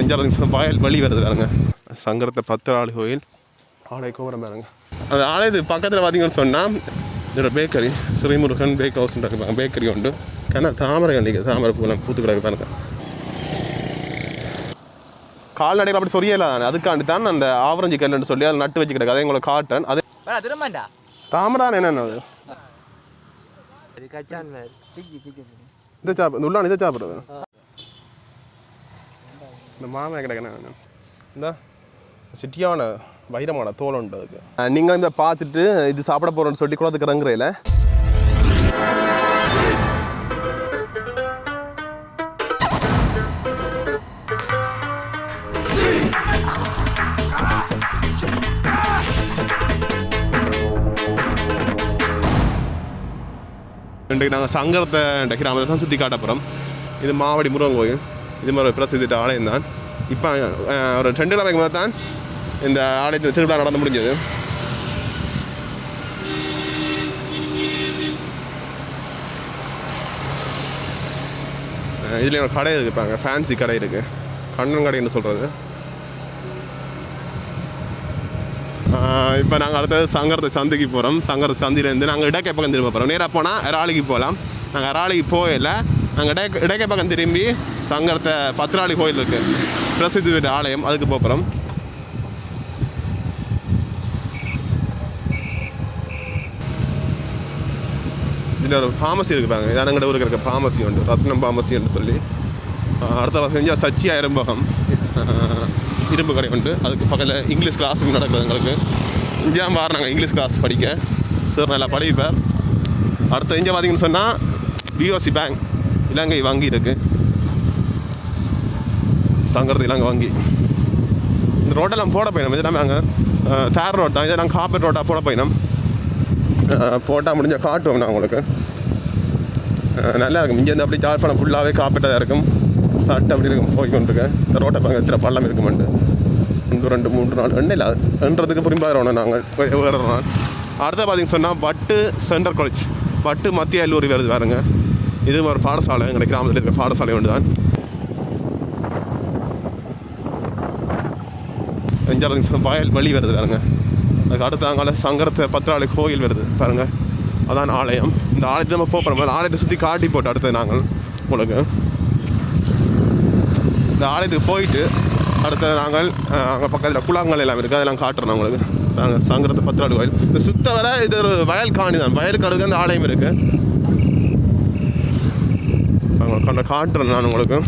அஞ்சாவது நிமிஷம் வயல் வழி வருது பாருங்க. சங்கரத்தை பத்திராளி கோயில். ஆலய கோபுரம் பாருங்க. அந்த ஆலயத்து பக்கத்தில் பார்த்தீங்கன்னு சொன்னால் இதோட bakery Srimurugan bake house bakery உண்டு. ஏன்னா தாமரை கண்டிக்கு தாமரை பூலாம் பூத்து கிடக்கு பாருங்க. கால்நடைகள் அப்படி சொரியல. அதுக்காண்டி தான் அந்த ஆவரஞ்சி கல்லுன்னு சொல்லி அதை நட்டு வச்சு கிடக்கு. அதை உங்களுக்கு காட்டன் அது தாமரை என்னென்ன அது? இந்த உள்ளான இதை சாப்பிட்றது? இந்த மாமன் கிடைக்கணும் இந்த சிட்டியான வைரமான தோல் உண்டு அதுக்கு. நீங்கள் இந்த பார்த்துட்டு இது சாப்பிட போகிறோன்னு சொல்லி குளத்துக்கு இறங்குறையில இன்றைக்கு நாங்கள் சங்கரத்தை கிராமத்தை தான் சுற்றி காட்ட போகிறோம் இது மாவடி முருகன் கோயில். இது மாதிரி ஒரு பிரசித்த ஆலயம் தான் இப்போ ஒரு ரெண்டு கிழமைக்கு முதல் தான் இந்த ஆலயத்தில் திருவிழா நடந்து முடிஞ்சது இதில் ஒரு கடை இருக்குது பாருங்க ஃபேன்சி கடை இருக்குது கண்ணன் கடைன்னு சொல்கிறது இப்போ நாங்கள் அடுத்தது சங்கரத்தை சந்தைக்கு போகிறோம் சங்கரத்தை சந்தையிலேருந்து நாங்கள் இடக்கை பக்கம் திரும்ப போகிறோம் நேராக போனால் இறாலிக்கு போகலாம் நாங்கள் இறாலிக்கு போகல நாங்கள் இடக்க இடக்கை பக்கம் திரும்பி சங்கரத்தை பத்திராளி கோயில் இருக்குது பிரசித்தி வீட்டு ஆலயம் அதுக்கு போகிறோம் இதில் ஒரு ஃபார்மசி இருக்குது பாருங்க. இதான் எங்கள்ட ஊருக்கு இருக்க ஃபார்மசி உண்டு. ரத்னம் ஃபார்மசின்னு சொல்லி. அடுத்த வருஷம் செஞ்சால் சச்சியா இரும்பகம். இரும்பு கடை உண்டு. அதுக்கு பக்கத்தில் இங்கிலீஷ் கிளாஸ் நடக்குது எங்களுக்கு. இங்கே நாங்கள் இங்கிலீஷ் கிளாஸ் படிக்க. சார் நல்லா படிப்பார். அடுத்த இங்கே பார்த்தீங்கன்னு சொன்னால் பிஓசி பேங்க் இலங்கை வங்கி இருக்குது சங்கரது இலங்கை வங்கி. இந்த ரோட்டெல்லாம் போட போயிடும் இதெல்லாம் நாங்கள் தேர் ரோட் தான். இதெல்லாம் காப்பர் ரோட்டாக போட போயிடும் போட்டால் முடிஞ்ச காட்டுவோம் நான் உங்களுக்கு. நல்லா இருக்கும். இங்கேருந்து அப்படி ஜாழ்ப்பாணம் ஃபுல்லாகவே காப்பீட்டாக இருக்கும். சட்டை அப்படி இருக்கும். போய் கொண்டிருக்கேன் இந்த ரோட்டை பங்கு எத்தனை பள்ளம் இருக்குமெண்டு. ரெண்டு ரெண்டு மூன்று நாள். எண்ணெயில் என்றதுக்கு புரிம்பாகிறோம் நாங்கள். வேறு நாள் அடுத்த பார்த்திங்க சொன்னால் பட்டு சென்ட்ரல் காலேஜ் பட்டு மத்திய கல்லூரி வருது வேறுங்க இது ஒரு பாடசாலை எங்கள் கிராமத்தில் இருக்கிற பாடசாலை ஒன்று தான் அஞ்சாவது நிமிஷம் வயல் வழி வருது பாருங்க. அதுக்கு அடுத்தாங்கால சங்கரத்தை பத்திராளி கோயில் வருது பாருங்க. அதான் ஆலயம். இந்த ஆலயத்தை நம்ம போகிறோம் ஆலயத்தை சுற்றி காட்டி போட்டு அடுத்தது நாங்கள் உங்களுக்கு. இந்த ஆலயத்துக்கு போயிட்டு அடுத்தது நாங்கள் அங்கே பக்கத்தில் குளங்கள் எல்லாம் இருக்குது அதெல்லாம் காட்டுறோம் உங்களுக்கு. நாங்கள் சங்கரத்தை பத்திராளி கோயில். இந்த சுத்த வர இது ஒரு வயல் காணி தான் வயல் கடுகு அந்த ஆலயம் இருக்குது கண்ட காட்டுறேன் நான் உங்களுக்கு.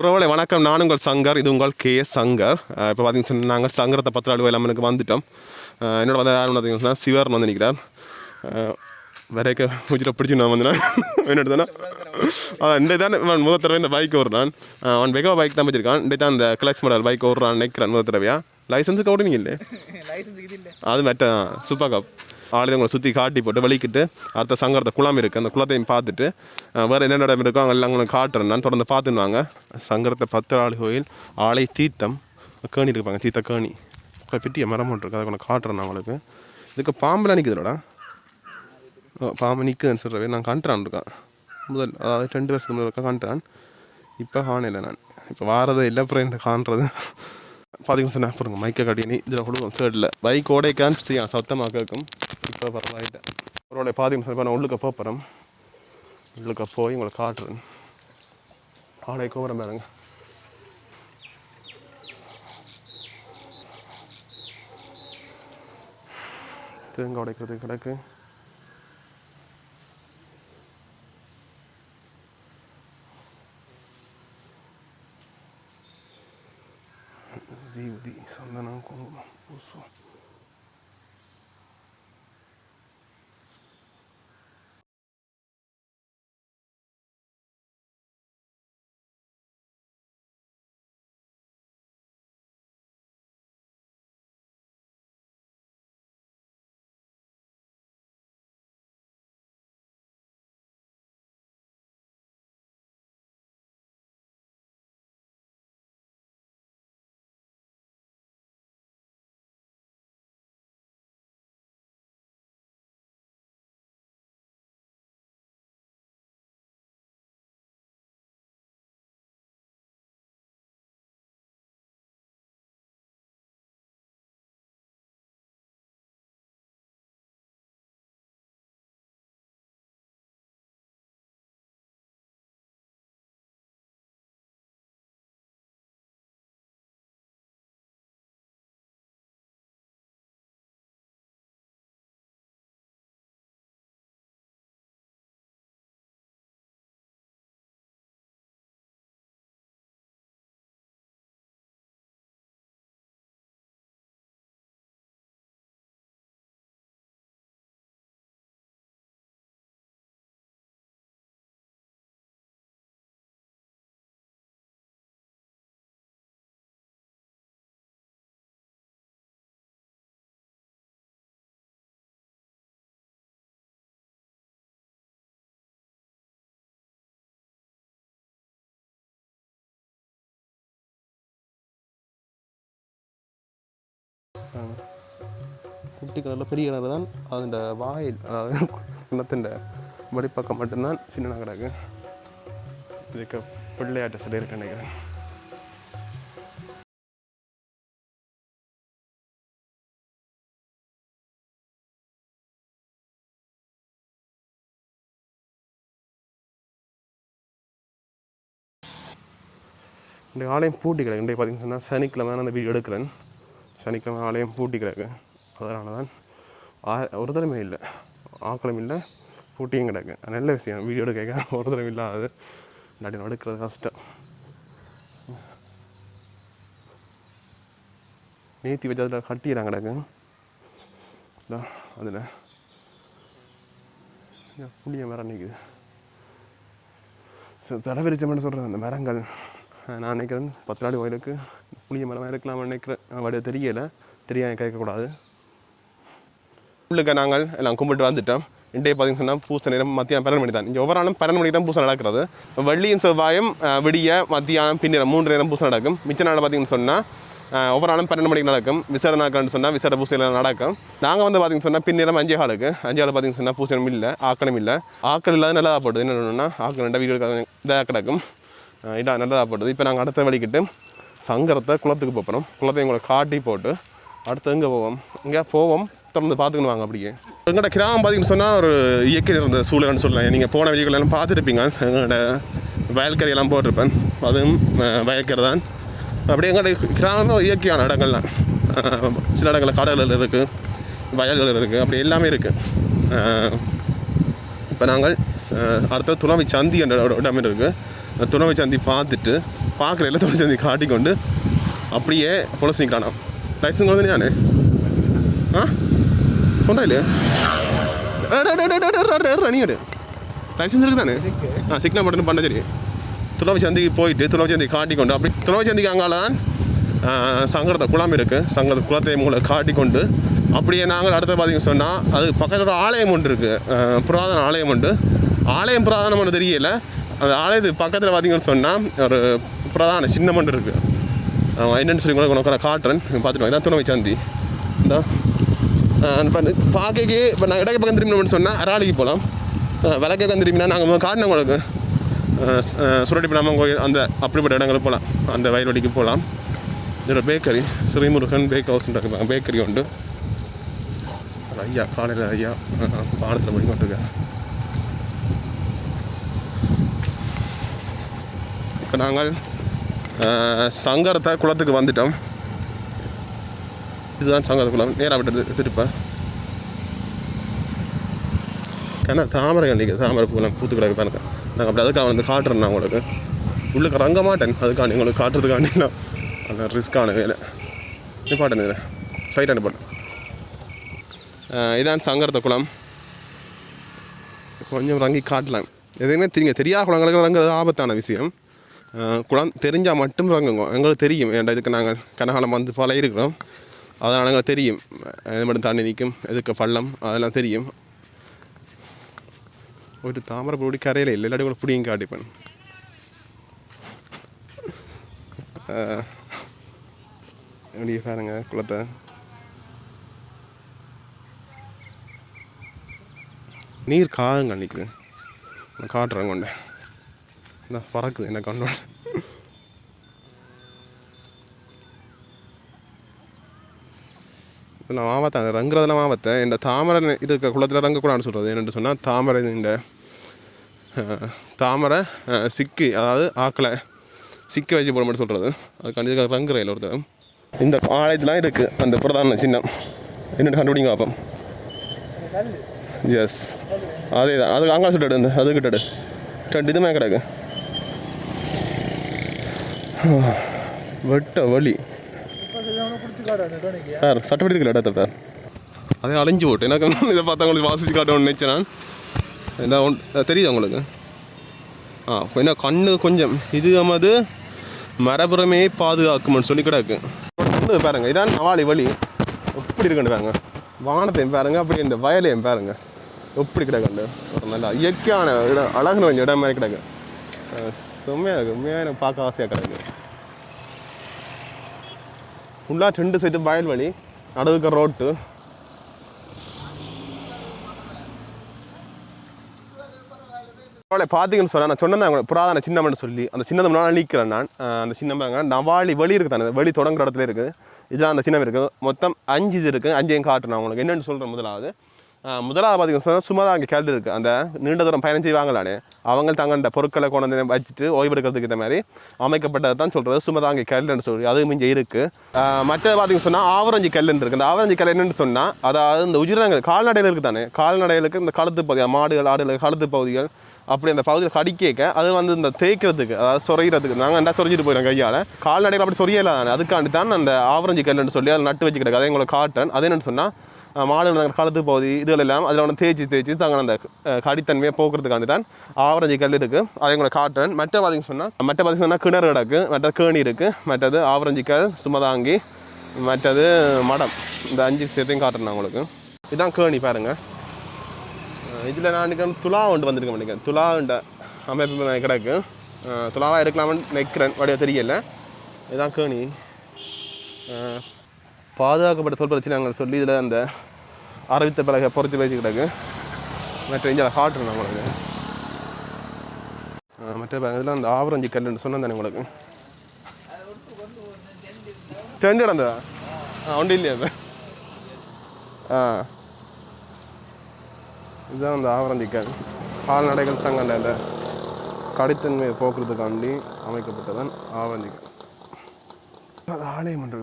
உறவுகளை வணக்கம் நான் உங்கள் சங்கர் இது உங்கள் கே எஸ் சங்கர். இப்போ பார்த்தீங்கன்னா நாங்கள் சங்கரத்தை பத்திராளி எல்லாமனுக்கு வந்துட்டோம். என்னோட வந்து யார் பார்த்தீங்கன்னா சிவர் வந்து நிற்கிறார் வரைக்க மூச்சில் பிடிச்சி நான் வந்தேன்? என்னோட தானே அதான் இந்த தான் முதல் தடவை இந்த பைக் ஓடுறான். அவன் வெகவா பைக் தான் வச்சிருக்கான். இன்றைய தான் இந்த கிளச் மாடல் பைக் ஓடுறான் நினைக்கிறான் முதல் தடவையா? லைசன்ஸுக்கு ஓடுனீங்க இல்லை. இல்லை. அது மெட்ட சூப்பர் கப் ஆளுங்களை சுற்றி காட்டி போட்டு வெளிக்கிட்டு அடுத்த சங்கரத்தை குளம் இருக்குது அந்த குளத்தையும் பார்த்துட்டு வேறு என்னென்ன இடம் இருக்கோ அங்கே எல்லாம் உங்களுக்கு காட்டுறேன் நான் தொடர்ந்து பார்த்துன்னு சங்கரத்தை பத்து ஆளு கோயில் ஆலை தீர்த்தம் கேணி இருப்பாங்க தீர்த்த கேணி. பெட்டிய மரம் ஒன்று இருக்குது அதை கொஞ்சம் காட்டுறேன் நான் உங்களுக்கு. இதுக்கு பாம்பெலாம் நிற்குதுலடா பாம்பு நிற்குதுன்னு சொல்கிறவே நான் காட்டுறான் இருக்கேன் முதல் அதாவது ரெண்டு வருஷத்துக்கு முதல் இருக்கா காட்டுறான் இப்போ காணல நான். இப்போ வாரதே இல்லை அப்புறம் என்ன காண்றது. பார்த்தீங்கன்னு சொன்னால் பாருங்க மைக்கை கட்டினி இதில் கொடுக்கும். சைடில் பைக் ஓடைக்கான்னு செய்யலாம் சத்தமாக கேட்கும். இப்போ பரவாயில்ல. ஒரு பார்த்தீங்கன்னு சொன்னால் நான் உள்ளுக்க போகிறேன் உள்ளுக்க போய் உங்களை காட்டுறேன். ஆடை கோபுரம் பாருங்க. தேங்காய் உடைக்கிறது கிடக்கு. değil, değil. Senden an konu bulsun. குட்டி கலரில் பெரிய கிணறு தான் அதில் வாயில் அதாவது குணத்தின் வடிப்பக்கம் மட்டும்தான் சின்ன கிடக்கு. இதுக்கு பிள்ளையாட்ட சிலை இருக்கு நினைக்கிறேன். இந்த ஆலயம் பூட்டி கிடக்கு. இன்றைக்கு பார்த்தீங்கன்னா சொன்னால் சனிக்கிழமை அந்த வீடியோ எடுக்கிறேன். சனிக்கிழமை ஆலயம் பூட்டி கிடக்கு. அதனால தான் ஆ- ஒரு தடவை இல்லை. ஆக்களும் இல்லை பூட்டியும் கிடக்கு. நல்ல விஷயம். வீடியோ கேட்க ஒரு தடவை இல்லாது இல்லாட்டி எடுக்கிறது கஷ்டம். நேத்தி வச்சு அதில் கட்டிடுறாங்க கிடக்கு. இதான் அதில். புளிய மரம் நிற்குது ஸோ தலைவிரிச்சம்னு சொல்கிறேன் அந்த மரங்கள். நான் நினைக்கிறேன் பத்து நாடு கோயிலுக்கு புளிய மரமாக இருக்கலாம்னு நினைக்கிறேன். வடிவ தெரியலை. தெரியாம கேட்கக்கூடாது. உள்ளுக்க நாங்கள் எல்லாம் கும்பிட்டு வந்துட்டோம். இன்றைய பார்த்தீங்கன்னு சொன்னால் பூசை நேரம் மத்தியானம் பன்னெண்டு மணி தான் இங்கே ஒவ்வொரு நாளும் பன்னெண்டு மணிக்கு தான் பூசை நடக்கிறது. வெள்ளியும் செவ்வாயும் விடிய மத்தியானம் பின்னிரம் மூன்று நேரம் பூசை நடக்கும். மிச்ச நாள் பார்த்தீங்கன்னு சொன்னால் ஒவ்வொரு நாளும் பன்னெண்டு மணிக்கு நடக்கும். விசாரணை நாட்கள்னு சொன்னால் விசார பூசையில் நடக்கும். நாங்கள் வந்து பார்த்தீங்கன்னு சொன்னால் பின்னிரம் அஞ்சே காலுக்கு. அஞ்சு கால் பார்த்தீங்கன்னு சொன்னால் பூசணம் இல்லை ஆக்கணும் இல்லை. ஆக்கள் இல்லாத நல்லதாக போடுது என்னென்னா ஆக்கள் ரெண்டா வீடியோ இதாக கிடக்கும். இதாக நல்லதாக போடுது இப்போ நாங்கள் அடுத்த வழிக்கிட்டு சங்கரத்தை குளத்துக்கு போகணும் குளத்தை உங்களை காட்டி போட்டு அடுத்து எங்கே போவோம்? இங்கே போவோம். தொடர்ந்து பார்த்துக்கணும் வாங்க அப்படியே. எங்களோட கிராமம் பார்த்தீங்கன்னு சொன்னால் ஒரு இயற்கை இருந்த சூழல்னு சொல்லலாம். நீங்கள் போன வீடியோக்கள் எல்லாம் பார்த்துருப்பீங்க. எங்களோட வயல்கறியெல்லாம் போட்டிருப்பேன். அதுவும் அஹ், வயல்கரை தான். அப்படியே எங்களுடைய கிராமம் இயற்கையான இடங்கள்லாம் சில இடங்களில் காடுகள் இருக்குது வயல்கள் இருக்குது அப்படி எல்லாமே இருக்குது இப்போ நாங்கள் அடுத்த துணவி சந்தி என்ற இடம் இருக்குது துணவை சந்தி பார்த்துட்டு பார்க்குற எல்லாம் துணை சந்தி காட்டிக்கொண்டு அப்படியே பொலிஸ் நிற்கிறானா லைசன்ஸ் வந்து ஞானே ஆ? கொண்டா இல்லையா? ரணியடு. லைசன்ஸ் இருக்கு தானே ஆ சிக்னல் மட்டும் பண்ண சரி துணவை சந்திக்கு போயிட்டு துணவை சந்தி காட்டிக்கொண்டு அப்படி துணவை சந்திக்கு அங்கால தான் சங்கடத்தை குளம் இருக்குது சங்கட குளத்தை மூளை காட்டிக்கொண்டு அப்படியே நாங்கள் அடுத்த பார்த்தீங்கன்னு சொன்னால் அது பக்கத்தில் ஒரு ஆலயம் ஒன்று இருக்குது புராதன ஆலயம் உண்டு ஆலயம் புராதனம் ஒன்று தெரியல. அந்த ஆலயத்துக்கு பக்கத்தில் பார்த்தீங்கன்னு சொன்னால் ஒரு பிரதான சின்ன மண்டு இருக்குது என்னென்னு சொல்லி கூட உனக்கு நான் காட்டுறேன். பார்த்துட்டு வாங்க துணை சந்தி இந்த. இப்போ பார்க்கக்கே இப்போ நான் இடக்கு பக்கம் திரும்பினோம்னு சொன்னால் அராளிக்கு போகலாம் விளக்க பக்கம் திரும்பினா நாங்கள் காட்டினோம் உங்களுக்கு. சுரட்டிப்படாம கோயில் அந்த அப்படிப்பட்ட இடங்களுக்கு போகலாம் அந்த வயல்வெளிக்கு போகலாம் இது bakery Srimurugan bake house bakery உண்டு. ஐயா காலையில் ஐயா பாடத்தில் போய் கொண்டிருக்காரு இப்போ நாங்கள் சங்கரத்தை குளத்துக்கு வந்துட்டோம். இதுதான் சங்கர குளம். நேராக விட்டது திருப்ப. ஏன்னா தாமரை கண்டிக்கு தாமரை பூலாம் பூத்து கிடக்கு பாருங்க. நாங்கள் அப்படி அதுக்காக வந்து காட்டுறேன் நான் உங்களுக்கு. உள்ளுக்கு ரங்க மாட்டேன். அதுக்காண்டி உங்களுக்கு காட்டுறதுக்காண்டி நான் அந்த ரிஸ்க்கான வேலை. நிப்பாட்டேன் இதில் சைட்டாக நிப்பாட்டன் இதான் சங்கரத்தை குளம். கொஞ்சம் ரங்கி காட்டலாம். எதுவுமே தெரியுங்க தெரியாத குளங்களுக்கு ரங்குறது ஆபத்தான விஷயம். அஹ் குளம் தெரிஞ்சால் மட்டும் இறங்குங்க எங்களுக்கு தெரியும். ஏன்டா இதுக்கு நாங்கள் கனகாலம் வந்து பல இருக்கிறோம். அதனால் எங்களுக்கு தெரியும். எது மட்டும் தண்ணி நிற்கும் எதுக்கு பள்ளம் அதெல்லாம் தெரியும். ஒரு தாமரை பொடி கரையில் இல்லை இல்லாட்டி கூட புடியும் காட்டிப்பேன் எப்படி பாருங்க குளத்தை. நீர் காகங்கள் நிற்குது நான் காட்டுறேன் கொண்டேன். Er eh, eh, இந்த பறக்குது என்ன கண்ணோட நான் மாவத்தை அந்த ரங்குறதுல மாவத்தை இந்த தாமரை இருக்க குளத்தில் ரங்கக்கூடாதுன்னு சொல்கிறது என்னென்னு சொன்னால் தாமரை இந்த தாமரை சிக்கி அதாவது ஆக்களை சிக்க வச்சு போட மட்டும் சொல்கிறது அது கண்டிப்பாக ரங்குறையில் ஒருத்தர் இந்த ஆலயத்துலாம் இருக்குது அந்த பிரதான சின்னம். என்னென்னு கண்டுபிடிங்க பார்ப்போம் எஸ் அதே தான் அது அங்கே சொல்லிட்டு இந்த அது கிட்ட ரெண்டு இதுமே கிடக்கு. வெட்ட வலி. சார் சட்டப்படி இடத்த சார்? அதே அழிஞ்சு போட்டு. எனக்கு இதை பார்த்தா உங்களுக்கு வாசிச்சு காட்டணும்னு நினச்சேன் நான். என்ன ஒன் தெரியுது உங்களுக்கு? ஆ என்ன கண்ணு கொஞ்சம் இது நமது மரபுறமே பாதுகாக்கும்னு சொல்லி கிடக்கு. கண்ணு பாருங்க இதான் நவாலி வழி எப்படி இருக்குன்னு பாருங்க. வானத்தையும் பாருங்க அப்படி இந்த வயலையும் பாருங்க. எப்படி கிடக்குண்டு ஒரு நல்ல இயற்கையான இடம் அழகுன கொஞ்சம் இடம் மாதிரி கிடக்கு. செம்மையாக இருக்குது உண்மையாக எனக்கு பார்க்க ஆசையாக கிடக்கு. ஃபுல்லாக ரெண்டு சைடு வயல் வழி ரோட்டு பார்த்தீங்கன்னு சொன்னால் நான் சொன்னேன் அவங்க புராதன சின்னம்னு சொல்லி. அந்த சின்னது முன்னால் நிற்கிறேன் நான். அந்த சின்னம் நவாளி வெளி இருக்குது தானே வெளி தொடங்குற இடத்துல இருக்குது. இதெல்லாம் அந்த சின்னம் இருக்குது. மொத்தம் அஞ்சு இது இருக்குது. அஞ்சையும் காட்டுறேன் உங்களுக்கு. என்னென்னு சொல்கிறேன் முதலாவது. முதலாவது பார்த்தீங்கன்னு சொன்னால் சும்மா தான் அங்கே கேள்வி இருக்குது அந்த நீண்ட தூரம் பயணம் செய்வாங்களானே அவங்க தங்கண்ட பொருட்களை கொண்டு வந்து வச்சுட்டு ஓய்வெடுக்கிறதுக்கு இந்த மாதிரி அமைக்கப்பட்டதை தான் சொல்கிறது சும்மா தான் அங்கே கல்லுன்னு சொல்லி அதுவும் இங்கே இருக்குது மற்றது பார்த்தீங்கன்னு சொன்னால் ஆவரஞ்சி கல்லுன்னு இருக்குது அந்த ஆவரஞ்சி கல் என்னன்னு சொன்னால் அதாவது இந்த உயிரினங்கள் கால்நடையில் இருக்குது தானே கால்நடைகளுக்கு இந்த கழுத்து பகுதி மாடுகள் ஆடுகள் கழுத்து பகுதிகள் அப்படி அந்த பகுதியில் கடிக்கேக்க அது வந்து இந்த தேய்க்கிறதுக்கு அதாவது சொறையிறதுக்கு நாங்கள் என்ன சொரிஞ்சிட்டு போயிடும் கையால். கால்நடைகள் அப்படி சொரியல தானே அதுக்காண்டி தான் அந்த ஆவரஞ்சி கல்லுன்னு சொல்லி அதை நட்டு வச்சு கிடக்கு அதை உங்களுக்கு காட்டன் அது என்னென்னு சொன்னால் மாடுகள் அந்த கழுத்து பகுதி இதுகளெல்லாம் அதில் வந்து தேய்ச்சி தேய்ச்சி தாங்க அந்த கடித்தன்மையை போக்குறதுக்காண்டி தான் ஆவரஞ்சி கல் இருக்குது அதை உங்களை காட்டுறேன். மற்ற பார்த்திங்க சொன்னால் மற்ற பார்த்திங்க சொன்னால் கிணறு கிடக்கு மற்ற கேணி இருக்குது மற்றது ஆவரஞ்சி கல் சுமதாங்கி மற்றது மடம். இந்த அஞ்சு விஷயத்தையும் காட்டுறேன் நான் உங்களுக்கு. இதுதான் கேணி பாருங்கள் இதில் நான் நினைக்கிறேன் துலா ஒன்று வந்திருக்கேன் நினைக்கிறேன். துலா அமைப்பு கிடக்கு. துலாவாக துலாவா இருக்கலாம்னு நினைக்கிறேன். வடிவ தெரியல. இதுதான் கேணி. பாதுகாக்கப்பட்ட சொல் நாங்கள் சொல்லி இதில் அந்த அரவித்த பலகை பொறுத்து பேச்சு கிடக்கு. மற்ற இங்கே காட்டுறேன் உங்களுக்கு மற்ற இதில் அந்த ஆவரஞ்சி கல்லுன்னு சொன்னேன் தானே உங்களுக்கு. டெண்டு கிடந்ததா ஆ ஒன்றும் இல்லையா அது ஆ. இதுதான் அந்த ஆவரஞ்சிக்கல் கால்நடைகள் தங்க அந்த கடித்தன்மையை போக்குறதுக்காண்டி அமைக்கப்பட்டதான் ஆவரஞ்சிக்கல் அது ஆலயம் ஒன்று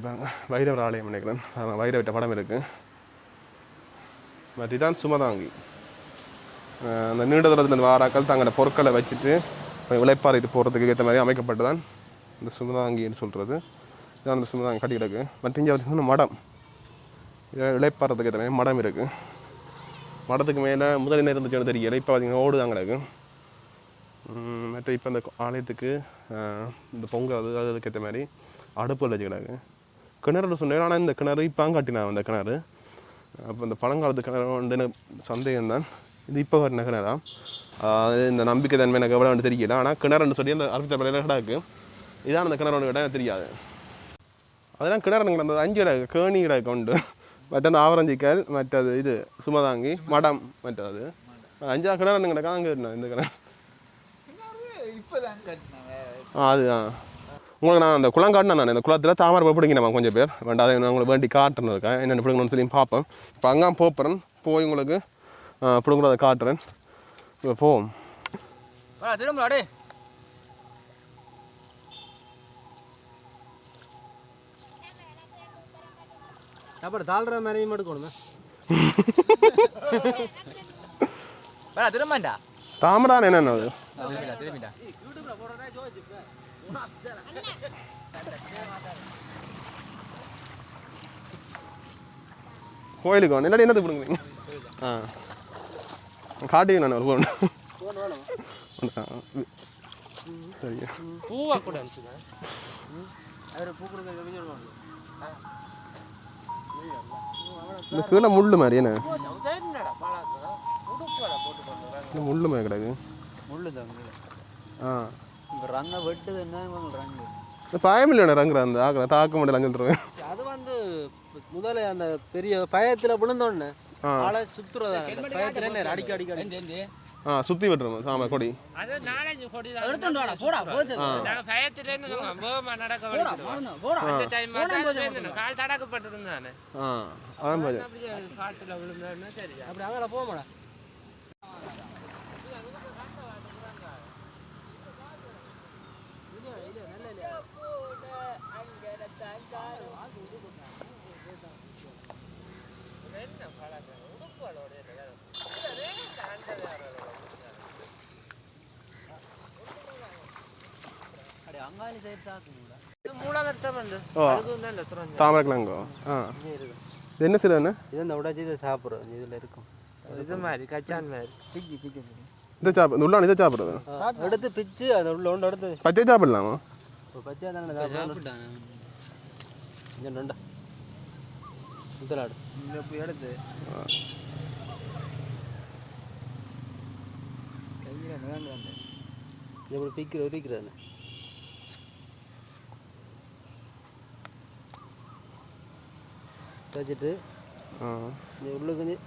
வைரவர் ஆலயம் நினைக்கிறேன் வைரவிட்ட படம் இருக்குது பட் இதான் சுமதாங்கி. அந்த நீண்ட தூரத்தில் வாராக்கள் தங்களோட பொருட்களை வச்சுட்டு போய் போகிறதுக்கு ஏற்ற மாதிரி அமைக்கப்பட்டதான் இந்த சுமதாங்கின்னு சொல்கிறது இதான் அந்த சுமதாங்கி கட்டி கிடக்கு மற்ற இங்கே பார்த்திங்கன்னா மடம். இதை இழைப்பாறதுக்கு ஏற்ற மாதிரி மடம் இருக்குது மடத்துக்கு மேலே முதல் என்ன தெரியலை தெரியல இப்போ பார்த்தீங்கன்னா ஓடு கிடக்கு மற்ற இப்போ அந்த ஆலயத்துக்கு இந்த பொங்கல் அது அதுக்கு ஏற்ற மாதிரி அடுப்பு வச்சு கிடக்கு கிணறு சொன்னேன். ஆனால் இந்த கிணறு இப்போ கட்டினான் அந்த கிணறு. அப்போ இந்த பழங்காலத்து கிணறு சந்தேகம் தான். இது இப்போ கட்டின கிணறா? இந்த நம்பிக்கை தன்மை எனக்கு எவ்வளோ வந்து தெரியல. ஆனால் கிணறுன்னு சொல்லி அந்த அறுபத்தி பழைய கிடக்கு? இதான் அந்த கிணறு ஒன்று எனக்கு தெரியாது. அதெல்லாம் கிணறுங்க அந்த அஞ்சு கிடக்கு கேணி கிடக்கு உண்டு. மற்ற அந்த ஆவரஞ்சிக்கல் மற்றது இது சுமதாங்கி மடம் மற்றது அஞ்சா கிணறு கிடக்கா? அங்கே இந்த கிணறு. ஆ அது ஆ. உங்களுக்கு நான் அந்த குளம் காட்டினேன் தானே இந்த குளத்தில் தாமரை பூ பிடிங்க நம்ம கொஞ்சம் பேர்? வேண்டாம் அதை நான் உங்களுக்கு வேண்டி காட்டுன்னு இருக்கேன். என்னென்ன பிடிங்கணும்னு சொல்லி பார்ப்பேன் இப்போ அங்கே போகிறேன் போய் உங்களுக்கு பிடுங்குறத காட்டுறேன். இப்போ போவோம். வரா திரும்ப அடே அப்புறம் தாழ்ற மேலேயும் எடுக்கணுமே திரும்பண்டா தாமரான் என்னென்ன அது? திரும்பிடா திரும்பிடா. கோயிலுக்கு வந்து இல்லாட்டி என்னது பிடுங்குறீங்க ஆ. காட்டுவீங்க நான் ஒரு ஃபோன் சரியா. பூவா கூட இந்த கீழே முள்ளு மாதிரி என்ன? முள்ளு மாதிரி கிடக்கு. முள்ளு தங்க ஆ. இப்போ ரங்க வெட்டுது என்ன ரங்கு. இந்த பயமில்லை ரங்குற அந்த ஆக்கல தாக்க முடியல அது வந்து முதல்ல அந்த பெரிய பயத்துல விழுந்தோடனே. ஆளை சுத்துறதா பயத்துல என்ன அடிக்க அடிக்க ஆ சுற்றி விட்டுருவோம் சாம கொடி. அது நாலஞ்சு கொடி தான். எடுத்துட்டு வாடா போடா போச்சு. நாங்க பயத்துலேருந்து வேகமா நடக்க வலிக்கிறோம் போடா அந்த டைம் பார்த்து கால் தடக்கப்பட்டிருந்தானே. ஆ அதான் பாரு அப்படியே காட்டுல விழுந்தாருன்னா சரியா அப்படி அங்கே போக மாடா அடே அங்காளி சைடு தாக்குங்களா மூலவர்த்தம் வந்து ஓ. அதுவும் தான் துறந்து தாமரை கிழங்கோ ஆ இது என்ன சில என்ன இது இந்த உடச்சி இதை சாப்பிட்றது இதில் இருக்கும் இது மாதிரி கச்சான் மாதிரி பிக்கி பிக்கி இதை சாப்பிடு சாப்பிட்றது எடுத்து பிச்சு அந்த உள்ள ஒன்று எடுத்து பச்சை சாப்பிடலாமா பச்சையாக தானே முதலாடு எடுத்து வேண்டாம் எப்படி பிக்கிறது பிக்கிறது வச்சுட்டு ஆ. இந்த உள்ளுக்கு கொஞ்சம்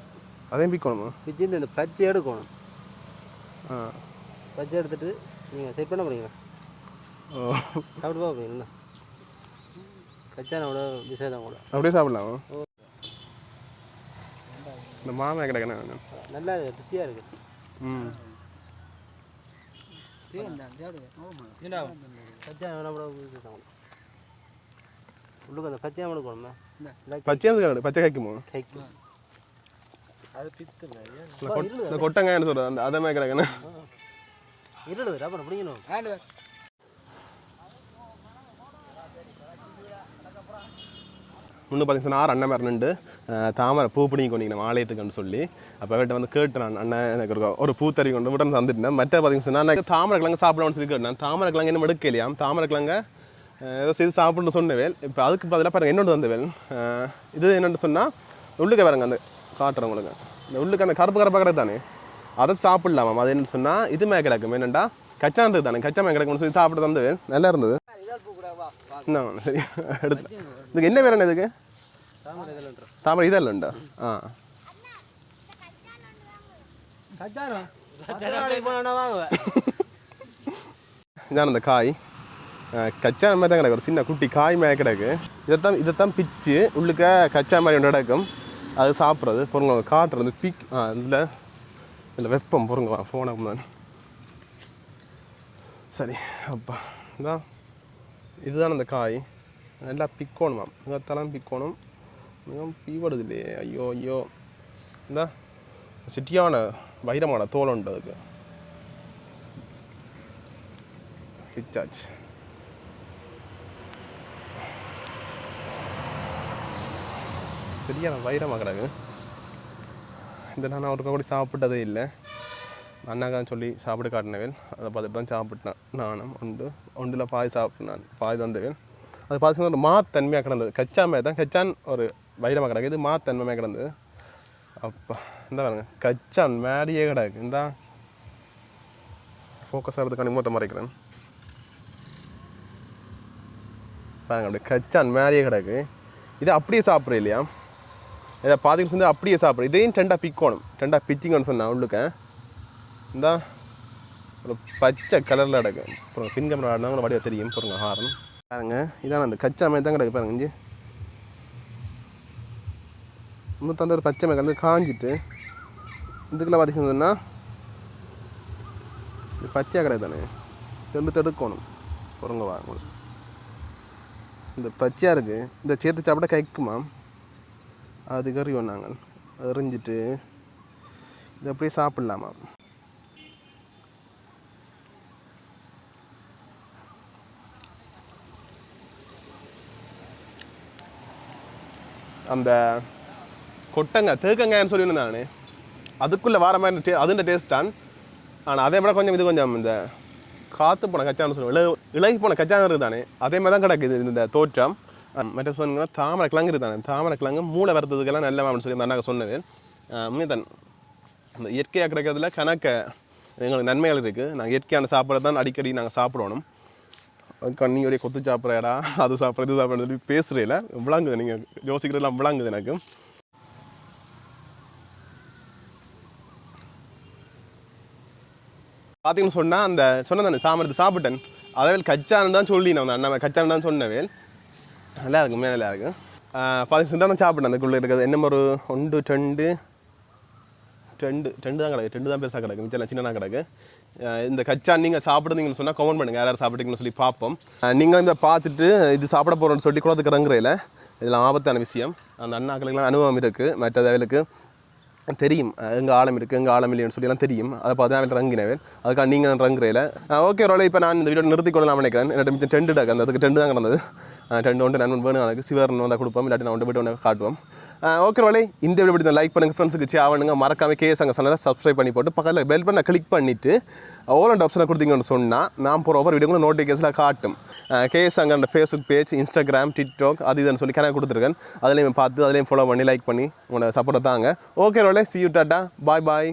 அதையும் பிக்கணுமா பிச்சு இந்த பச்சை எடுக்கணும். ஆ. பச்சை எடுத்துட்டு நீங்கள் செட் பண்ண போறீங்களா? ஓ. சாப்பிட்டு பார்ப்பீங்களா கச்சானோட விசேதம் கூட அப்படியே சாப்பிடலாமா? இந்த மாமா கிடைக்கணும் நல்லா ருசியாக இருக்குது ம். கச்சா வேணா கூட விசேதம் கூட உள்ளுக்கு அந்த பச்சை எடுக்கணுமே பச்சை எதுக்கு பச்சை காய்க்குமோ? கைக்கு அது பித்து இந்த கொட்- இந்த கொட்டங்காய்னு சொல்கிறது அந்த அதே மாதிரி கிடக்கணும் இருடுது அப்புறம் பிடிக்கணும். முன்னு பார்த்தீங்கன்னா ஆறு அண்ணன் மாதிரி நின்று தாமரை பூ பிடிங்கி கொண்டீங்க ஆலயத்துக்குன்னு சொல்லி அப்போ அவர்கிட்ட வந்து கேட்டேன் அண்ணன் எனக்கு ஒரு ஒரு பூ தறி கொண்டு விட்டு தந்துட்டேன். மற்ற பார்த்தீங்கன்னா நான் தாமரை கிழங்கு சாப்பிடணும்னு சொல்லி கேட்டேன். தாமரை கிழங்கு என்ன எடுக்கலையாம்? தாமரை கிழங்க ஏதோ செய்து சாப்பிடணும்னு சொன்னவேல் இப்போ அதுக்கு பதிலாக பாருங்க என்னோட தந்தவேல் அஹ், இது என்னென்னு சொன்னால் உள்ளுக்க பாருங்க அந்த காட்டுறேன் உங்களுக்கு. இந்த உள்ளுக்கு அந்த கருப்பு கருப்பாக கிடக்கு தானே? அதை சாப்பிடலாமாம் அது என்னன்னு சொன்னால் இது மே கிடக்கும் என்னண்டா கச்சான் தானே? கச்சா மே கிடக்கும்னு சொல்லி சாப்பிட தந்தவேல் நல்லா இருந்தது. என்ன சரி. எடுத்து. இதுக்கு என்ன என்ன இதுக்கு? தாமரை இதெல்லாம் உண்டா? ஆ. இதான் அந்த காய். கச்சா மாதிரி தான் கிடக்கு. ஒரு சின்ன குட்டி காய் மேலே கிடக்கு. இதைத்தான் இதைத்தான் பிச்சு உள்ளுக்க கச்சா மாதிரி ஒன்று கிடக்கும். அது சாப்பிட்றது. பொருங்க காட்டுறது. பிக் இதில் இதில் வெப்பம் பொருங்க ஃபோனை முன்னாடி சரி அப்பா. இதான் இதுதான் அந்த காய். நல்லா பிக்கணுமாம் இதெல்லாம் பிக்கோணும். மிகவும் பீவடுது இல்லையே. ஐயோ ஐயோ. இந்த. சிட்டியான வைரமான தோல் உண்டு அதுக்கு. பிச்சாச்சு. சரியான வைரமாக கிடக்கு இந்த நான் ஒரு கூட சாப்பிட்டதே இல்லை. அண்ணாக்கான்னு சொல்லி சாப்பிட்டு காட்டினவேன். அதை பார்த்துட்டு தான் சாப்பிட்டேன். நானும் உண்டு ஒன்றில் பாய் சாப்பிட்டேன். பாய் தந்தவேன் அது பார்த்து ஒரு மாத்தன்மையாக கிடந்தது. கச்சா தான். கச்சான் ஒரு வைரமாக கிடக்கு. இது மாத்தன்மையாக கிடந்தது. அப்பா இந்த பாருங்க. கச்சான் மேடியே கிடக்கு. இந்த. ஃபோக்கஸ் ஆகிறதுக்கான மூத்த மறைக்கிறேன் பாருங்க அப்படியே கச்சான் மேலேயே கிடக்கு. இது அப்படியே சாப்பிட்ற இல்லையா? இதை பாதிகள் சேர்ந்து அப்படியே சாப்பிடும் இதையும் டெண்டாக பிக்கணும். டெண்டாக பிச்சிங்கன்னு சொன்னேன் உள்ளுக்க. இந்த ஒரு பச்சை கலரில் கிடக்கு அப்புறம் பின் கேமரா ஆடினா வடிவா தெரியும். பாருங்க ஹாரன். பாருங்க இதான் அந்த கச்சா மாதிரி தான் கிடக்கு பாருங்க இஞ்சி. இன்னும் தந்த ஒரு பச்சை மாதிரி வந்து காஞ்சிட்டு இதுக்குள்ள பார்த்தீங்கன்னா இது பச்சையாக கிடக்கு தானே. தெண்டு தடுக்கணும். பொருங்க வாங்க இந்த பச்சையாக இருக்குது இந்த சேர்த்து சாப்பிட கைக்குமா அது கறி வந்தாங்க. எறிஞ்சிட்டு இது அப்படியே சாப்பிட்லாமா? அந்த கொட்டங்காய் தேக்கங்காய்னு தானே அதுக்குள்ளே வர மாதிரி டே அதுன்ற டேஸ்ட் தான். ஆனால் அதே விட கொஞ்சம் இது கொஞ்சம் இந்த காற்று போன கச்சான்னு சொல்லுவோம். இள இலகி போன கச்சான் இருக்குது தானே அதே மாதிரி தான் கிடக்குது இந்த தோற்றம். மற்ற சொன்னீங்கன்னா தாமரை கிழங்கு இருக்குதானே தாமரை கிழங்கு மூளை வரதுக்கெல்லாம் நல்ல மாமன் சொல்லி நாங்கள் அண்ணாக்க சொன்னது. உண்மைதான் இந்த இயற்கையாக கிடைக்கிறதுல கணக்க எங்களுக்கு நன்மைகள் இருக்குது நாங்கள் இயற்கையான சாப்பாடு தான் அடிக்கடி நாங்கள் சாப்பிடணும். கண்ணியோடைய கொத்து சாப்பிட்றடா அது சாப்பிட்ற இது சாப்பிட்றது சொல்லி பேசுகிறேல விளங்குது நீங்கள் யோசிக்கிறதெல்லாம் விளங்குது எனக்கு. பார்த்தீங்கன்னு சொன்னால் அந்த சொன்னதானே சாமரத்து சாப்பிட்டேன். அதாவது கச்சான்னு தான் சொல்லி நான் அண்ணா கச்சான்னு தான் சொன்னவேன் நல்லா இருக்கும் மேலே நல்லா இருக்கும் பார்த்தீங்கன்னா நான் சாப்பிட்டேன். அதுக்குள்ளே இருக்கிறது. என்ன ஒரு ஒன்று ரெண்டு. ரெண்டு ரெண்டு தான் கிடக்கு. ரெண்டு தான் பெருசாக கிடக்கு. மிச்சம் சின்னதாக கிடக்கு. இந்த கச்சா நீங்கள் சாப்பிடுறீங்கன்னு சொன்னால் கமெண்ட் பண்ணுங்கள் யார் யார் சாப்பிட்டீங்கன்னு சொல்லி பார்ப்போம். நீங்கள் இதை பார்த்துட்டு இது சாப்பிட போகிறோன்னு சொல்லி குளத்துக்கு இறங்குறையில் இதில் ஆபத்தான விஷயம். அந்த அண்ணாக்களுக்கெல்லாம் அனுபவம் இருக்குது மற்ற அவளுக்கு தெரியும். எங்கள் ஆழம் இருக்குது எங்கள் ஆழம் இல்லைன்னு சொல்லி தெரியும். அதை பார்த்து அவன் ரங்கினவன் அதுக்காக நீங்கள் இறங்குறையில் ஓகே ரோலை இப்போ நான் இந்த வீடியோ நிறுத்தி கொள்ளலாம் நினைக்கிறேன். என்னோட மிச்சம் டெண்டு டக்கு அந்த அதுக்கு டெண்டு தான் கிடந்தது. ரெண்டு ஒன்று நண்பன் வேணும் எனக்கு சிவர்னு வந்தால் கொடுப்போம் இல்லாட்டி நான் ஒன்று போய்ட்டு ஒன்று காட்டுவோம் ஓகே ரோலை இந்த வீடியோ பிடித்த லைக் பண்ணுங்கள் ஃப்ரெண்ட்ஸுக்கு சே ஆகணுங்க மறக்காம கேஎஸ் அங்கே சொன்னதை சப்ஸ்கிரைப் பண்ணி போட்டு பக்கத்தில் பெல் பண்ண கிளிக் பண்ணிவிட்டு ஓல் அண்ட் ஆப்ஷனை கொடுத்தீங்கன்னு சொன்னால் நான் போகிற ஒவ்வொரு வீடியோங்களும் நோட்டிஃபிகேஷனில் காட்டும் கேஎஸ் அங்கே ஃபேஸ்புக் பேஜ் இன்ஸ்டாகிராம் டிக்டாக் அது இதுன்னு சொல்லி கணக்கு கொடுத்துருக்கேன் அதுலேயும் பார்த்து அதுலேயும் ஃபாலோ பண்ணி லைக் பண்ணி உங்களோட சப்போர்ட்டை தாங்க okay ரோலே see you tata bye bye